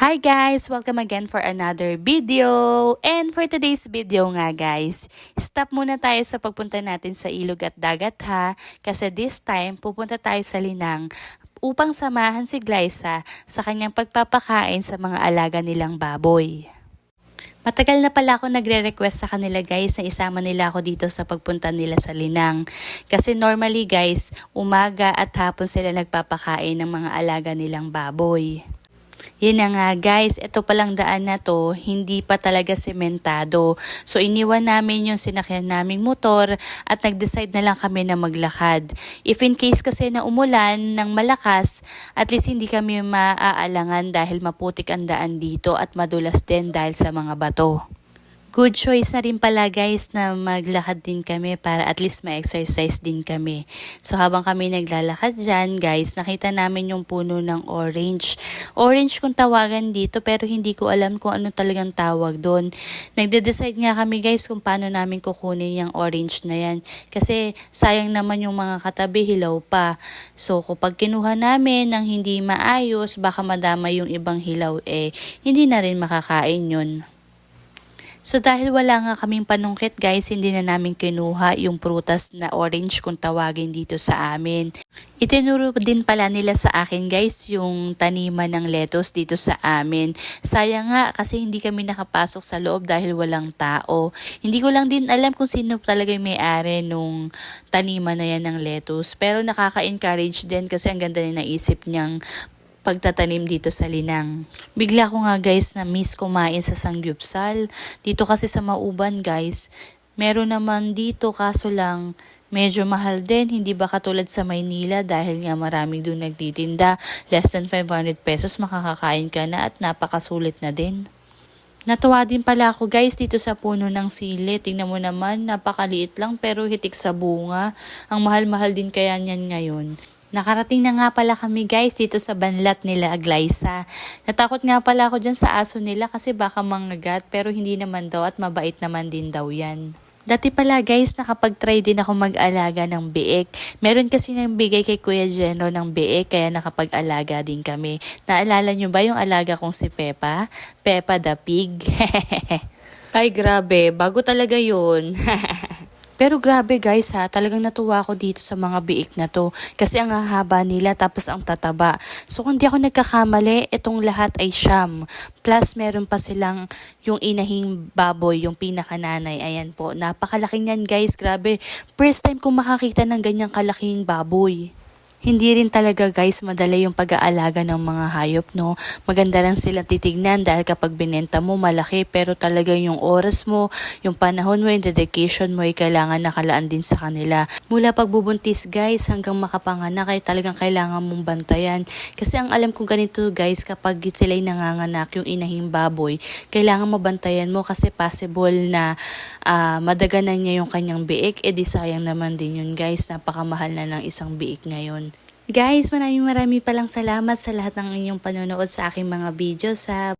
Hi guys! Welcome again for another video. And for today's video nga guys, stop muna tayo sa pagpunta natin sa ilog at dagat ha. Kasi this time, pupunta tayo sa Linang upang samahan si Glyza sa kanyang pagpapakain sa mga alaga nilang baboy. Matagal na pala ako nagre-request sa kanila guys na isama nila ako dito sa pagpunta nila sa Linang. Kasi normally guys, umaga at hapon sila nagpapakain ng mga alaga nilang baboy. Yun na nga guys, ito palang daan na to, hindi pa talaga sementado. So iniwan namin yung sinakyan naming motor at nag-decide na lang kami na maglakad. If in case kasi na umulan ng malakas, at least hindi kami maaalangan dahil maputik ang daan dito at madulas din dahil sa mga bato. Good choice na rin pala guys na maglakad din kami para at least ma-exercise din kami. So habang kami naglalakad dyan guys, nakita namin yung puno ng orange. Orange kung tawagan dito pero hindi ko alam kung ano talagang tawag doon. Nagde-decide nga kami guys kung paano namin kukunin yung orange na yan. Kasi sayang naman yung mga katabi hilaw pa. So kapag kinuha namin ng hindi maayos, baka madama yung ibang hilaw eh, hindi na rin makakain yun. So dahil wala nga kaming panungkit guys, hindi na namin kinuha yung prutas na orange kung tawagin dito sa amin. Itinuro din pala nila sa akin guys yung taniman ng lettuce dito sa amin. Sayang nga kasi hindi kami nakapasok sa loob dahil walang tao. Hindi ko lang din alam kung sino talaga yung may-ari nung taniman na yan ng lettuce. Pero nakaka-encourage din kasi ang ganda na naisip niyang pagtatanim dito sa Linang. Bigla ko nga guys na miss kumain sa Sangyupsal. Dito kasi sa Mauban guys, meron naman dito kaso lang medyo mahal din. Hindi ba katulad sa Maynila dahil nga maraming doon nagtitinda. Less than 500 pesos makakakain ka na at napakasulit na din. Natuwa din pala ako guys dito sa puno ng sili. Tingnan mo naman, napakaliit lang pero hitik sa bunga. Ang mahal-mahal din kaya niyan ngayon. Nakarating na nga pala kami guys dito sa banlat nila Aglaisa. Natakot nga pala ako dyan sa aso nila kasi baka mangagat pero hindi naman daw at mabait naman din daw yan. Dati pala guys, nakapag-try din ako mag-alaga ng biik. Meron kasi nang bigay kay Kuya Jeno ng biik kaya nakapag-alaga din kami. Naalala nyo ba yung alaga kong si Peppa? Peppa the Pig. Ay grabe, bago talaga yun. Pero grabe guys ha, talagang natuwa ako dito sa mga biik na to. Kasi ang hahaba nila tapos ang tataba. So kung di ako nagkakamali, itong lahat ay siyam. Plus meron pa silang yung inahing baboy, yung pinakananay. Ayan po, napakalaki niyan guys, grabe. First time kong makakita ng ganyang kalaking baboy. Hindi rin talaga guys madali yung pag-aalaga ng mga hayop no. Maganda lang silang titignan dahil kapag binenta mo malaki pero talaga yung oras mo, yung panahon mo, yung dedication mo ay kailangan nakalaan din sa kanila. Mula pagbubuntis guys hanggang makapanganak ay talagang kailangan mong bantayan. Kasi ang alam ko ganito guys kapag sila'y nanganganak yung inahing baboy, kailangan mabantayan mo kasi possible na uh, madaganan niya yung kanyang biik, eh di sayang naman din yun guys. Napakamahal na ng isang biik ngayon. Guys, maraming maraming palang salamat sa lahat ng inyong panonood sa aking mga videos. Sa